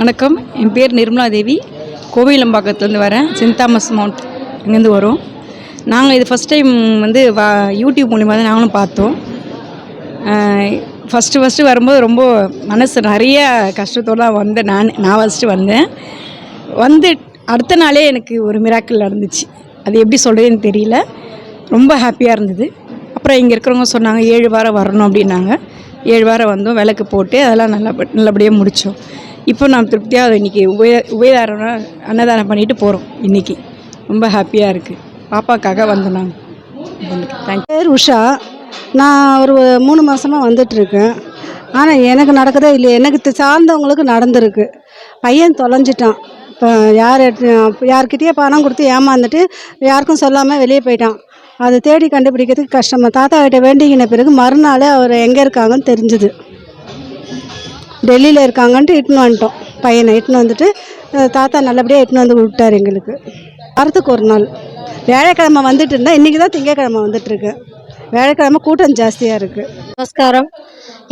வணக்கம். என் பேர் நிர்மலா தேவி. கோவிலம்பாக்கத்துலேருந்து வரேன். சென்ட் தாமஸ் மவுண்ட் இங்கேருந்து வரோம். நாங்கள் இது ஃபஸ்ட் டைம் வந்து வா யூடியூப் மூலிமா தான் நாங்களும் பார்த்தோம். ஃபஸ்ட்டு ஃபஸ்ட்டு வரும்போது ரொம்ப மனசு நிறைய கஷ்டத்தோடு தான் வந்தேன். நான் நான் ஃபஸ்ட்டு வந்தேன். வந்து அடுத்த நாளே எனக்கு ஒரு மிராக்கிள் நடந்துச்சு. அது எப்படி சொல்கிறதுன்னு தெரியல. ரொம்ப ஹாப்பியாக இருந்தது. அப்புறம் இங்கே இருக்கிறவங்க சொன்னாங்க ஏழு வாரம் வரணும் அப்படின்னாங்க. ஏழு வாரம் வந்தோம். விளக்கு போட்டு அதெல்லாம் நல்லா நல்லபடியாக முடித்தோம் இப்போ நான் திருப்தியாக அதை இன்றைக்கி உபய உபயதாரம் அன்னதானம் பண்ணிட்டு போகிறோம் இன்றைக்கி ரொம்ப ஹாப்பியாக இருக்குது பாப்பாக்காக வந்தோம் நாங்கள் பேர் உஷா. நான் ஒரு மூணு மாதமாக வந்துட்டுருக்கேன். ஆனால் எனக்கு நடக்கதே இல்லை எனக்கு சார்ந்தவங்களுக்கு நடந்திருக்கு. பையன் தொலைஞ்சிட்டான். இப்போ யார் யார்கிட்டயே பணம் கொடுத்து ஏமாந்துட்டு யாருக்கும் சொல்லாமல் வெளியே போயிட்டான். அதை தேடி கண்டுபிடிக்கிறதுக்கு கஷ்டமாக தாத்தா கிட்ட வேண்டிக்கின பிறகு மறுநாள் அவர் எங்கே இருக்காங்கன்னு தெரிஞ்சுது. டெல்லியில் இருக்காங்கன்ட்டு இட்டுன்னு வந்துட்டோம். பையனை இட்டுன்னு வந்துட்டு தாத்தா நல்லபடியாக இட்டுன்னு வந்து விட்டார் எங்களுக்கு. வாரத்துக்கு ஒரு நாள். வியாழக்கிழமை வந்துட்டு இருந்தால் இன்றைக்கி தான் திங்கக்கிழமை வந்துட்டுருக்கேன் வியாழக்கிழமை கூட்டம் ஜாஸ்தியாக இருக்குது நமஸ்காரம்.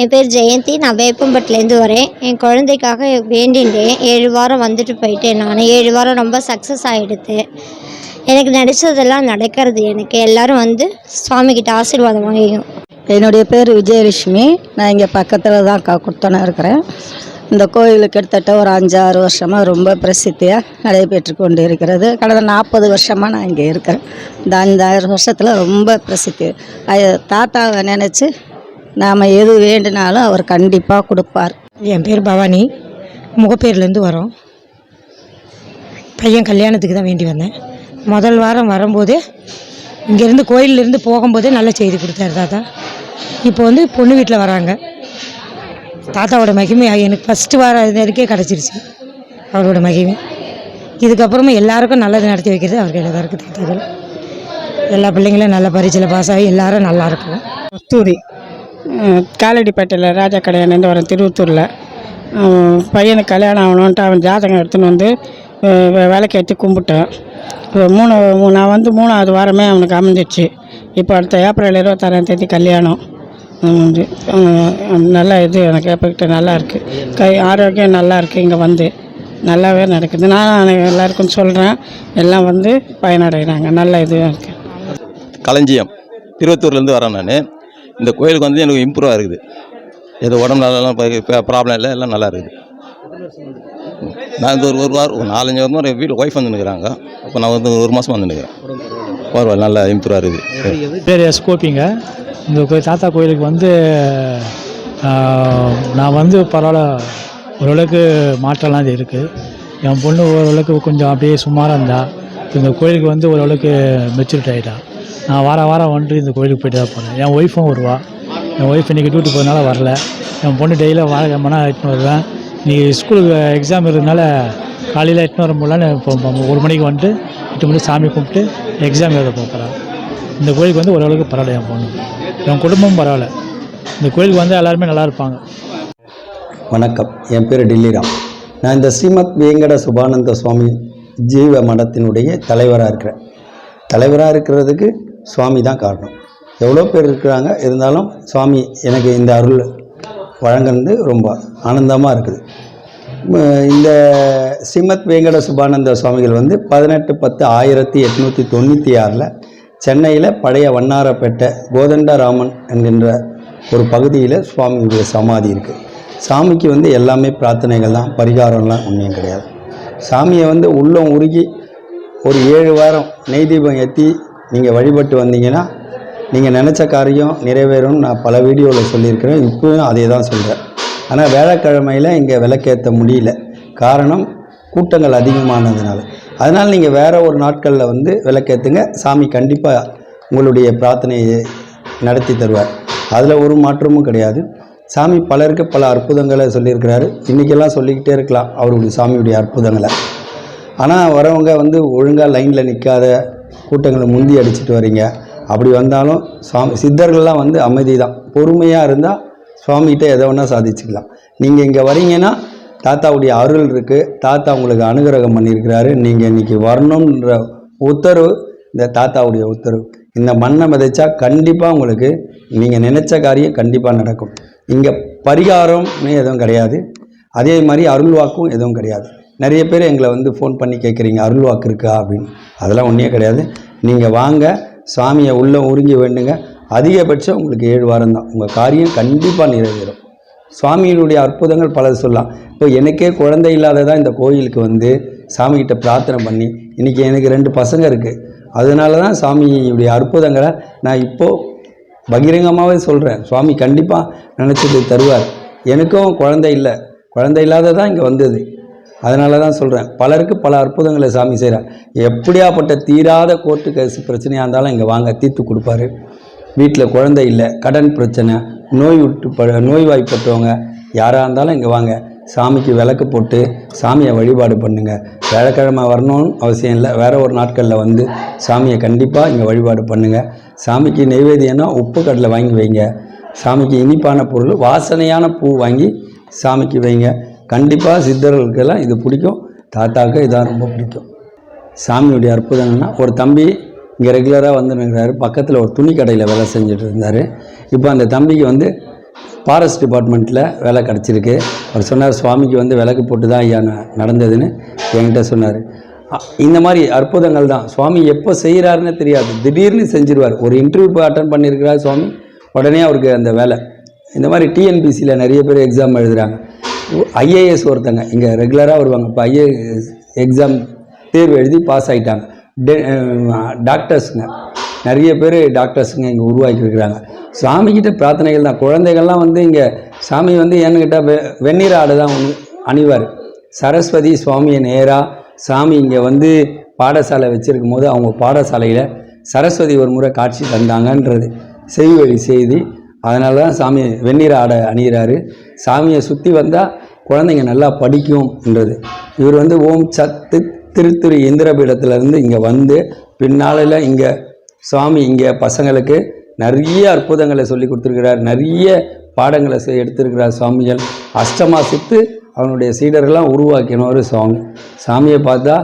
என் பேர் ஜெயந்தி. நான் வேப்பம்பட்டிலேருந்து வரேன். என் குழந்தைக்காக வேண்டின்றேன் ஏழு வாரம் வந்துட்டு போயிட்டேன் நான். ஏழு வாரம் ரொம்ப சக்ஸஸ் ஆகிடுது எனக்கு நினச்சதெல்லாம் நடக்கிறது. எனக்கு எல்லாரும் வந்து சுவாமிக்கிட்ட ஆசீர்வாதம் வாங்கிக்கணும். என்னுடைய பேர் விஜயலட்சுமி. நான் இங்கே பக்கத்தில் தான் க குத்தனை இருக்கிறேன். இந்த கோயிலுக்கு கிட்டத்தட்ட ஒரு அஞ்சாறு வருஷமாக ரொம்ப பிரசித்தியாக நடைபெற்று கொண்டு இருக்கிறது கடந்த நாற்பது வருஷமாக நான் இங்கே இருக்கிறேன். இந்த அஞ்சாறு வருஷத்தில் ரொம்ப பிரசித்தி. தாத்தாவை நினச்சி நாம் எது வேண்டினாலும் அவர் கண்டிப்பாக கொடுப்பார். என் பேர் பவானி. முகப்பேர்லேருந்து வரோம். பையன் கல்யாணத்துக்கு தான் வேண்டி வந்தேன். முதல் வாரம் வரும்போதே இங்கேருந்து கோயிலிருந்து போகும்போதே நல்ல செய்தி கொடுத்தாரு தாத்தா. இப்போ வந்து பொண்ணு வீட்டில் வராங்க. தாத்தாவோட மகிமை எனக்கு ஃபஸ்ட்டு வாரம் வரைக்கும் கிடச்சிருச்சு. அவரோட மகிமை. இதுக்கப்புறமா எல்லாருக்கும் நல்லது நடத்தி வைக்கிறது அவர் கையில் தான் இருக்குது தாத்தாக்கள். எல்லா பிள்ளைங்களும் நல்ல பரீட்சையில் பாஸ் ஆகி எல்லாரும் நல்லா இருக்கும் கஸ்தூரி காலடிப்பேட்டையில் ராஜா கடையானேருந்து வரேன் திருவத்தூரில். பையனுக்கு கல்யாணம் ஆகணுன்ட்டு அவன் ஜாதகம் எடுத்துன்னு வந்து விளக்கேற்றி கும்பிட்டேன். இப்போ மூணு நான் வந்து மூணாவது வாரமே அவனுக்கு அமைஞ்சிச்சு இப்போ அடுத்த ஏப்ரல் இருபத்தாறாம் தேதி கல்யாணம். வந்து, நல்ல இது எனக்கு எஃபெக்ட் நல்லா இருக்குது கை ஆரோக்கியம் நல்லா இருக்குது இங்கே வந்து. நல்லாவே நடக்குது. நான் எல்லாருக்கும் சொல்கிறேன் எல்லாம் வந்து பயனடைகிறாங்க நல்ல இதுவாக இருக்குது களஞ்சியம். திருவத்தூர்லேருந்து வரேன் நான். இந்த கோயிலுக்கு வந்து எனக்கு இம்ப்ரூவாக இருக்குது. எது உடம்பு நல்லா ப்ராப்ளம் இல்லை எல்லாம் நல்லா இருக்குது. நான் இந்த ஒரு ஒரு வாரம் ஒரு நாலஞ்சு வாரமாக வீட்டில் ஒய்ஃப் வந்துருக்குறாங்க அப்போ நான் வந்து ஒரு மாதம் வந்துருக்கிறேன் பரவாயில்ல நல்லா இம்ப்ரூவாக இருக்குது. பேர் எஸ் கோபிங்க. இந்த கோயில் தாத்தா கோயிலுக்கு வந்து நான் வந்து பரவாயில்ல ஓரளவுக்கு மாற்றம்லாம் இது இருக்குது என் பொண்ணு ஓரளவுக்கு கொஞ்சம் அப்படியே சுமாராக இருந்தா இந்த கோயிலுக்கு வந்து ஓரளவுக்கு மெச்சூரிட்டி ஆகிட்டா நான் வார வாரம் வந்துட்டு இந்த கோயிலுக்கு போயிட்டு தான் போகிறேன் என் ஒய்ஃபும் வருவா. என் ஒய்ஃப் இன்றைக்கி டியூட்டி போகிறதுனால வரல. என் பொண்ணு டெய்லியும் வாழைக்கிழமைனா எட்டுன்னு வருவேன். நீ ஸ்கூலுக்கு எக்ஸாம் இருக்கிறதுனால காலையில் எட்டுன்னு வர முடியலன்னு இப்போ ஒரு மணிக்கு வந்துட்டு எட்டு மணிக்கு சாமி கும்பிட்டு எக்ஸாம் எழுத பார்க்குறாங்க இந்த கோயிலுக்கு வந்து ஓரளவுக்கு பரவாயில்ல என் பொண்ணு. என் குடும்பமும் பரவாயில்ல. இந்த கோயிலுக்கு வந்து எல்லாருமே நல்லா இருப்பாங்க. வணக்கம். என் பேர் டில்லிராம். நான் இந்த ஸ்ரீமத் வேங்கட சுபானந்த சுவாமி ஜீவ மடத்தினுடைய தலைவராக இருக்கிறேன். தலைவராக இருக்கிறதுக்கு சுவாமி தான் காரணம். எவ்வளோ பேர் இருக்கிறாங்க இருந்தாலும் சுவாமி எனக்கு இந்த அருள் வழங்குனது ரொம்ப ஆனந்தமாக இருக்குது. இந்த ஸ்ரீமத் வெங்கட சுபானந்த சுவாமிகள் வந்து பதினெட்டு பத்து ஆயிரத்தி எட்நூற்றி தொண்ணூற்றி ஆறில் சென்னையில் பழைய வண்ணாரப்பேட்டை கோதண்டராமன் என்கின்ற ஒரு பகுதியில் சுவாமியுடைய சமாதி இருக்குது சாமிக்கு வந்து எல்லாமே பிரார்த்தனைகள் தான் பரிகாரம்லாம் ஒன்றும் கிடையாது. சாமியை வந்து உள்ளம் உருகி ஒரு ஏழு வாரம் நெய் தீபம் ஏற்றி நீங்கள் வழிபட்டு வந்தீங்கன்னா நீங்கள் நினச்ச காரியம் நிறைவேறும்னு நான் பல வீடியோவில் சொல்லியிருக்கிறேன். இப்போவும் அதே தான் சொல்கிறேன் ஆனால் வேலைக்கிழமையில் இங்கே விளக்கேற்ற முடியல. காரணம் கூட்டங்கள் அதிகமானதுனால. அதனால் நீங்கள் வேறு ஒரு நாட்களில் வந்து விளக்கேற்றுங்க சாமி கண்டிப்பாக உங்களுடைய பிரார்த்தனையை நடத்தி தருவார். அதில் ஒரு மாற்றமும் கிடையாது. சாமி பலருக்கு பல அற்புதங்களை சொல்லியிருக்கிறாரு. இன்றைக்கெல்லாம் சொல்லிக்கிட்டே இருக்கலாம் அவருடைய சாமியுடைய அற்புதங்களை. ஆனால் வரவங்க வந்து ஒழுங்காக லைனில் நிற்காத கூட்டங்களை முந்தி அடிச்சிட்டு வரீங்க. அப்படி வந்தாலும் சுவாமி சித்தர்கள்லாம் வந்து அமைதி தான் பொறுமையாக இருந்தால் சுவாமிகிட்ட எதை வேணால் சாதிச்சுக்கலாம். நீங்கள் இங்கே வரீங்கன்னா தாத்தாவுடைய அருள் இருக்குது தாத்தா உங்களுக்கு அனுகிரகம் பண்ணியிருக்கிறாரு. நீங்கள் இன்றைக்கி வரணுன்ற உத்தரவு இந்த தாத்தாவுடைய உத்தரவு. இந்த மண்ணை விதைச்சா கண்டிப்பாக உங்களுக்கு நீங்கள் நினச்ச காரியம் கண்டிப்பாக நடக்கும். இங்கே பரிகாரம்னு எதுவும் கிடையாது. அதே மாதிரி அருள்வாக்கும் எதுவும் கிடையாது. நிறைய பேர் எங்களை வந்து ஃபோன் பண்ணி கேட்குறீங்க அருள்வாக்கு இருக்கா? அப்படின்னு. அதெல்லாம் ஒன்றே கிடையாது. நீங்கள் வாங்க சாமியை உள்ளே உறிஞ்சி வேண்டுங்க. அதிகபட்சம் உங்களுக்கு ஏழு வாரம் தான் உங்கள் காரியம் கண்டிப்பாக நிறைவேறும். சுவாமியினுடைய அற்புதங்கள் பலது சொல்லலாம். இப்போ எனக்கே குழந்தை இல்லாததான் இந்த கோயிலுக்கு வந்து சாமிகிட்ட பிரார்த்தனை பண்ணி இன்றைக்கி எனக்கு ரெண்டு பசங்க இருக்குது அதனால தான் சாமியுடைய அற்புதங்களை நான் இப்போது பகிரங்கமாகவே சொல்கிறேன் சுவாமி கண்டிப்பாக நினச்சது தருவார். எனக்கும் குழந்தை இல்லை. குழந்தை இல்லாததான் இங்கே வந்தது. அதனால தான் சொல்கிறேன் பலருக்கு பல அற்புதங்களை சாமி செய்கிறார் எப்படியாப்பட்ட தீராத கோர்ட்டு கேஸ் பிரச்சனையாக இருந்தாலும் இங்கே வாங்க தீர்த்து கொடுப்பாரு. வீட்டில் குழந்தை இல்லை கடன் பிரச்சனை நோய் விட்டு ப நோய்வாய்ப்பட்டவங்க யாராக இருந்தாலும் இங்கே வாங்க. சாமிக்கு விளக்கு போட்டு சாமியை வழிபாடு பண்ணுங்கள் வியாழக்கிழமை வரணும்னு அவசியம் இல்லை. வேறு ஒரு நாட்களில் வந்து சாமியை கண்டிப்பாக இங்கே வழிபாடு பண்ணுங்கள் சாமிக்கு நெய்வேத்தியம்னா உப்பு கடலை வாங்கி வைங்க. சாமிக்கு இனிப்பான பொருள் வாசனையான பூ வாங்கி சாமிக்கு வைங்க. கண்டிப்பாக சித்தர்களுக்கெல்லாம் இது பிடிக்கும். தாத்தாவுக்கு இதான் ரொம்ப பிடிக்கும். சாமியுடைய அற்புதங்கள்னா ஒரு தம்பி இங்கே ரெகுலராக வந்து நிற்கிறாரு பக்கத்தில் ஒரு துணி கடையில் வேலை செஞ்சுட்டு இருந்தார். இப்போ அந்த தம்பிக்கு வந்து ஃபாரஸ்ட் டிபார்ட்மெண்ட்டில் வேலை கிடச்சிருக்கு. அவர் சொன்னார் சுவாமிக்கு வந்து விளக்கு போட்டு தான் ஐயா நடந்ததுன்னு. என்கிட்ட சொன்னார். இந்த மாதிரி அற்புதங்கள் தான். சுவாமி எப்போ செய்கிறாருன்னு தெரியாது. திடீர்னு செஞ்சிருவார். ஒரு இன்டர்வியூ போய் அட்டன் பண்ணியிருக்கிறார் சுவாமி. உடனே அவருக்கு அந்த வேலை. இந்த மாதிரி டிஎன்பிசியில் நிறைய பேர் எக்ஸாம் எழுதுகிறாங்க ஐஏஎஸ் ஒருத்தங்க இங்கே ரெகுலராக வருவாங்க. இப்போ ஐஏஎஸ் எக்ஸாம் தேர்வு எழுதி பாஸ் ஆகிட்டாங்க டெ டாக்டர்ஸுங்க நிறைய பேர் டாக்டர்ஸுங்க இங்கே உருவாக்கியிருக்கிறாங்க சாமிக்கிட்ட பிரார்த்தனைகள் தான். குழந்தைகள்லாம் வந்து இங்கே சாமி வந்து என்கிட்ட வெ வெந்நீர் ஆடை தான் ஒன்று அணிவார். சரஸ்வதி சுவாமியை நேராக சாமி இங்கே வந்து பாடசாலை வச்சுருக்கும் போது அவங்க பாடசாலையில் சரஸ்வதி ஒரு முறை காட்சி தந்தாங்கன்றது. செய்வழி செய்தி அதனால தான் சாமி வெந்நீர் ஆடை அணிகிறாரு சாமியை சுற்றி வந்தால் குழந்தைங்க நல்லா படிக்கும்ன்றது. இவர் வந்து ஓம் சத்து திருத்துறை இந்திரபீடத்துலேருந்து இங்கே வந்து பின்னாளில் இங்கே சுவாமி இங்கே பசங்களுக்கு நிறைய அற்புதங்களை சொல்லி கொடுத்துருக்கிறார். நிறைய பாடங்களை செ- எடுத்திருக்கிறார் சுவாமிகள் அஷ்டமா சுத்து அவனுடைய சீடர்கள்லாம் உருவாக்கினவர் சுவாமி சாமியை பார்த்தா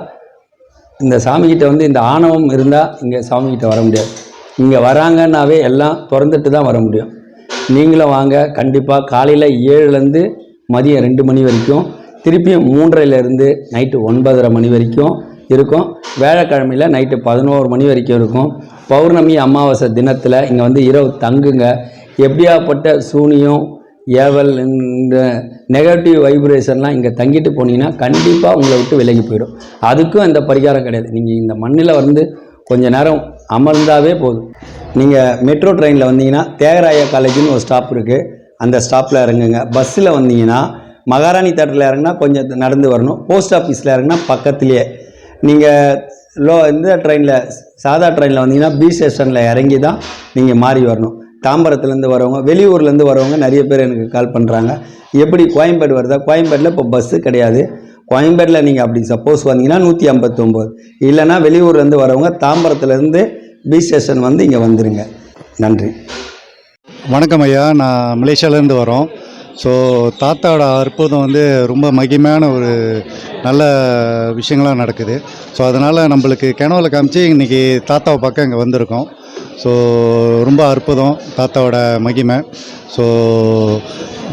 இந்த சாமிக்கிட்ட வந்து இந்த ஆணவம் இருந்தால் இங்கே சாமிக்கிட்ட வர முடியாது. இங்கே வராங்கன்னாவே எல்லாம் திறந்துட்டு தான் வர முடியும். நீங்களும் வாங்க. கண்டிப்பாக காலையில் ஏழுலேருந்து மதியம் ரெண்டு மணி வரைக்கும் திருப்பியும் மூன்றரைலேருந்து நைட்டு ஒன்பதரை மணி வரைக்கும் இருக்கும். வேலைக்கிழமையில் நைட்டு பதினோரு மணி வரைக்கும் இருக்கும். பௌர்ணமி அமாவாசை தினத்தில் இங்கே வந்து இரவு தங்குங்க. எப்படியாப்பட்ட சூனியம் ஏவல் இந்த நெகட்டிவ் வைப்ரேஷன்லாம் இங்கே தங்கிட்டு போனீங்கன்னா கண்டிப்பாக உங்களை விட்டு விலகி போயிடும். அதுக்கும் இந்த பரிகாரம் கிடையாது. நீங்கள் இந்த மண்ணில் வந்து கொஞ்ச நேரம் அமர்ந்தாவே போதும். நீங்கள் மெட்ரோ ட்ரெயினில் வந்தீங்கன்னா தியாகராய காலேஜ்னு ஒரு ஸ்டாப் இருக்குது அந்த ஸ்டாப்பில் இறங்குங்க. பஸ்ஸில் வந்தீங்கன்னா மகாராணி தேட்டரில் இறங்குனா கொஞ்சம் நடந்து வரணும். போஸ்ட் ஆஃபீஸில் இறங்குனா பக்கத்துலேயே. நீங்கள் லோ இந்த ட்ரெயினில் சாதா ட்ரெயினில் வந்தீங்கன்னா பி ஸ்டேஷனில் இறங்கி தான் நீங்கள் மாறி வரணும். தாம்பரத்துலேருந்து வரவங்க வெளியூர்லேருந்து வரவங்க நிறைய பேர் எனக்கு கால் பண்ணுறாங்க எப்படி கோயம்பேடு வருதா? கோயம்பேட்டில் இப்போ பஸ்ஸு கிடையாது. கோயம்பேட்டில் நீங்கள் அப்படி சப்போஸ் வந்தீங்கன்னா நூற்றி ஐம்பத்தொம்போது. இல்லைன்னா வெளியூர்லேருந்து வரவங்க தாம்பரத்துலேருந்து பி ஸ்டேஷன் வந்து இங்கே வந்துடுங்க நன்றி. வணக்கம் ஐயா. நான் மலேசியாவிலேருந்து வரோம். ஸோ தாத்தாவோட அற்புதம் வந்து ரொம்ப மகிமையான ஒரு நல்ல விஷயங்களாக நடக்குது. ஸோ அதனால் நம்மளுக்கு கிணவில் காமிச்சு இன்றைக்கி தாத்தாவை பார்க்க இங்கே வந்திருக்கோம். ஸோ ரொம்ப அற்புதம் தாத்தாவோட மகிமை. ஸோ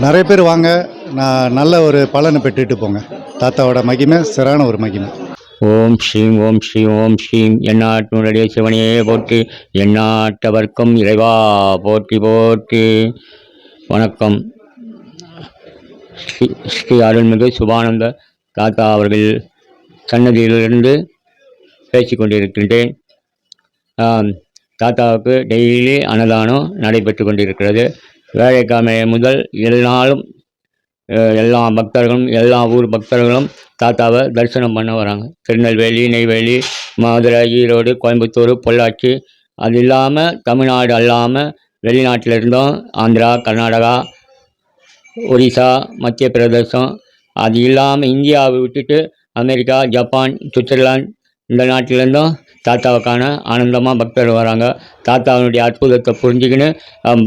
நிறைய பேர் வாங்க. நான் நல்ல ஒரு பலனை பெற்றுட்டு போங்க. தாத்தாவோட மகிமை சிறான ஒரு மகிமை. ஓம் ஸ்ரீம் ஓம் ஸ்ரீ ஓம் ஸ்ரீம். எண்ணாட்டினுடைய சிவனையே போற்றி எந்நாட்டவர்க்கும் இறைவா போற்றி போற்றி. வணக்கம். ஸ்ரீ ஸ்ரீ அருள்மிகு சுபானந்த தாத்தா அவர்கள் சன்னதியிலிருந்து பேசிக்கொண்டிருக்கின்றேன் தாத்தாவுக்கு டெய்லி அன்னதானம் நடைபெற்று கொண்டிருக்கிறது. வேலைக்கிழமை முதல் இரு நாளும் எல்லா பக்தர்களும் எல்லா ஊர் பக்தர்களும் தாத்தாவை தரிசனம் பண்ண வராங்க. திருநெல்வேலி நெய்வேலி மதுரை ஈரோடு கோயம்புத்தூர் பொள்ளாச்சி. அது இல்லாமல் தமிழ்நாடு அல்லாமல் வெளிநாட்டில் இருந்தும் ஆந்திரா கர்நாடகா ஒரிசா மத்திய பிரதேசம். அது இல்லாமல் இந்தியாவை விட்டுட்டு அமெரிக்கா ஜப்பான் சுவிட்சர்லாந்து இந்த நாட்டிலேருந்தும் தாத்தாவை காண ஆனந்தமாக பக்தர்கள் வராங்க. தாத்தாவினுடைய அற்புதத்தை புரிஞ்சுக்கின்னு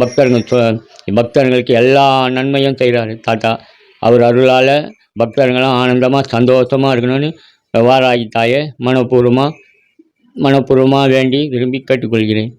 பக்தர்கள் பக்தர்களுக்கு எல்லா நன்மையும் செய்கிறாரு தாத்தா. அவர் அருளால் பக்தர்களும் ஆனந்தமாக சந்தோஷமாக இருக்கணும்னு வாராகி தாயை மனப்பூர்வமாக மனப்பூர்வமாக வேண்டி விரும்பி கேட்டுக்கொள்கிறேன்.